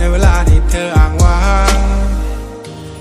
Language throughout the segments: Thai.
ในเวลาที่เธออ่างว่าง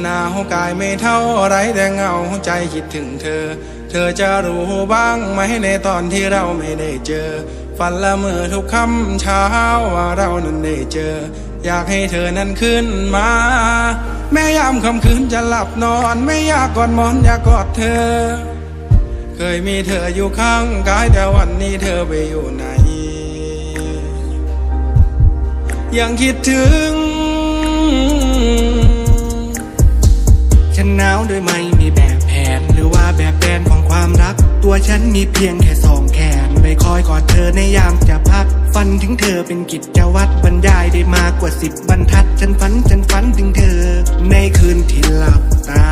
หนาวกายไม่เท่าไรแต่เหงาใจคิดถึงเธอ เธอจะรู้บ้างไหมในตอนที่เราไม่ได้เจอ ฝันละเมอทุกคำเช้าว่าเรานั้นได้เจอ อยากให้เธอนั้นขึ้นมา แม้ยามค่ำคืนจะหลับนอน ไม่อยากกอดมอนอยากกอดเธอ เคยมีเธออยู่ข้างกายแต่วันนี้เธอไปอยู่ไหน ยังคิดถึง ฉันหนาวโดยไม่มีแบบแผน หรือว่าแบบแผนของความรัก ตัวฉันมีเพียงแค่สองแขนไม่คอยกอดเธอในยามจะพัก ฝันถึงเธอเป็นกิจวัตรบรรยายได้มากกว่าสิบบรรทัด ฉันฝันฉันฝันถึงเธอ ในคืนที่หลับตา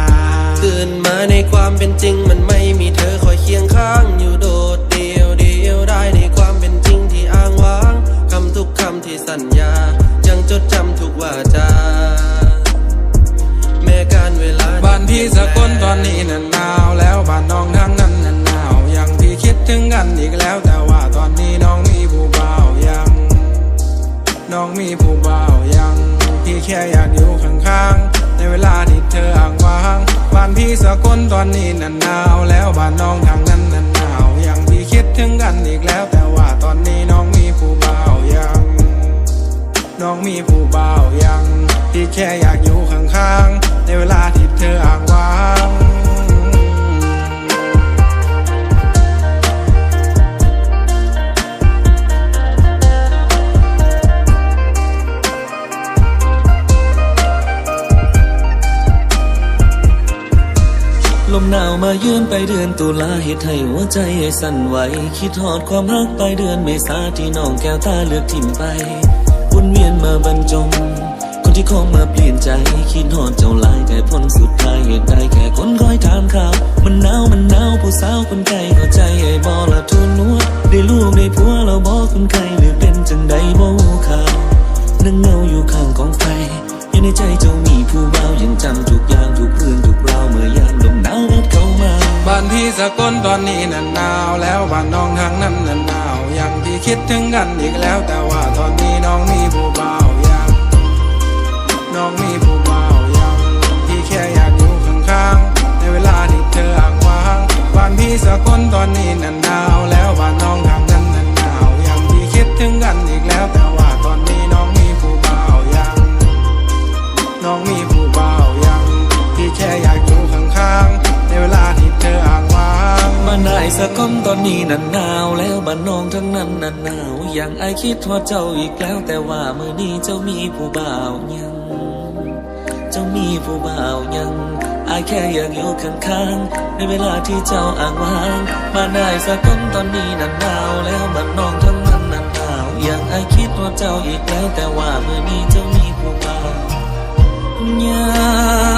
ตื่นมาในความเป็นจริง กันอีกแล้ว แต่ว่าตอนนี้น้องมีผู้บ่าวยัง น้องมีผู้บ่าวยัง พี่แค่อยากอยู่ข้างๆ ในเวลาที่เธออ่างว้าง บ้านพี่สะกลตอนนี้นั้นหนาวแล้วบ้านน้องทาง มหนาวมาเยือนไปเดือนตุลาเหตุให้หัวใจสั่นไหว คิดหอดความรักไปเดือนเมษาที่น้องแก้วตาเลือกทิมไปวนเวียนมาบรรจง คนที่คงมาเปลี่ยนใจ คิดหอดเจ้าลายแต่ผลสุดท้ายเหตุใดแค่คนคอยถามข่าว มันหนาวมันหนาวผู้สาวคนไกลเข้าใจไอ้บอละทุนนัวได้ลูกได้ผัวเราบอกคนไกลหรือเป็นจังใดบ่ข่าวนั่งเงาอยู่ข้างกองไฟอยู่ในใจเจ้า สกลตอนนี้นั่นหนาวแล้วบ้านน้องทางนั้นนั่นหนาวยังพี่คิดถึงกันอีกแล้วแต่ว่าตอนนี้น้องมี สะก้มตอนนี้นั้นหนาวแล้วบ้านน้องทั้งนั้นนั้นหนาว อย่างไอคิดว่าเจ้าอีกแล้ว แต่ว่าเมื่อนี้เจ้ามีผู้บ่าวยัง เจ้ามีผู้บ่าวยังอายแค่อยากอยู่ข้างๆ ในเวลาที่เจ้าอ่างว่างบ้านนายสะก้มตอนนี้นั้นหนาวแล้วบ้านน้องทั้งนั้นนั้นหนาว อย่างไอคิดว่าเจ้าอีกแล้ว แต่ว่าเมื่อนี้เจ้ามีผู้บ่าวยัง